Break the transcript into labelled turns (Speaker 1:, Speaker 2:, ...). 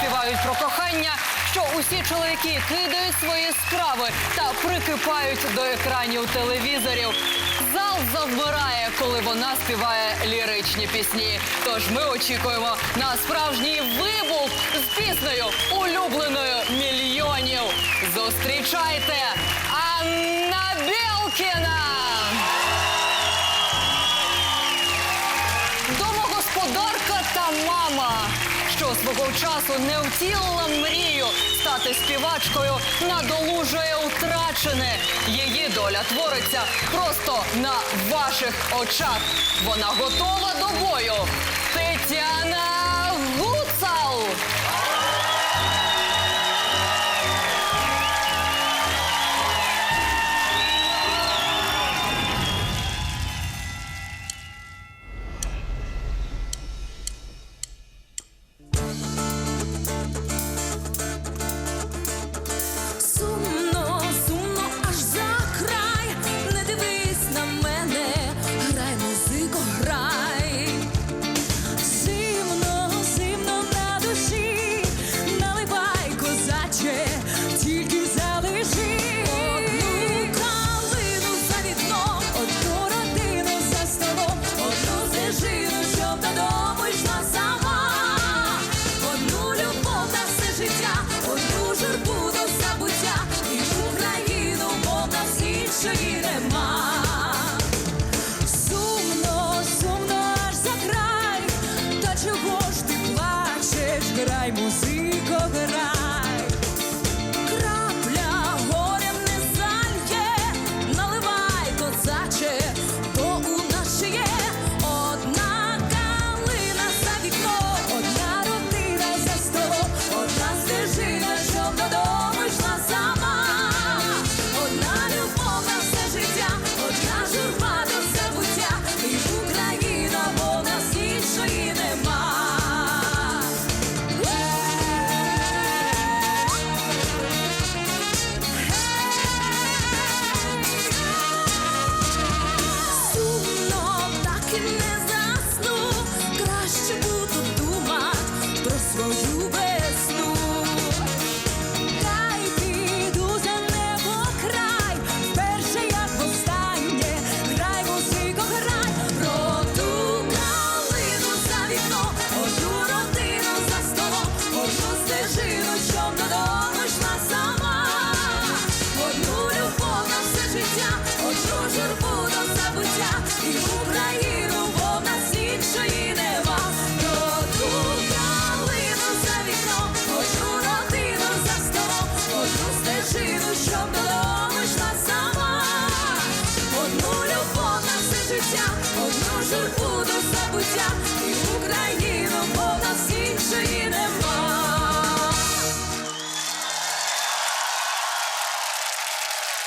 Speaker 1: співають про кохання, що усі чоловіки кидають свої справи та прикипають до екранів телевізорів. Зал завмирає, коли вона співає ліричні пісні. Тож ми очікуємо на справжній вибух з піснею улюбленою мільйонів. Зустрічайте Анна Білкіна! Домогосподарка та мама що свого часу не втілила мрію стати співачкою, надолужує утрачене. Її доля твориться просто на ваших очах. Вона готова до бою. Тетяна.
Speaker 2: грай, музико, грай. життя, одну журбу до забуття.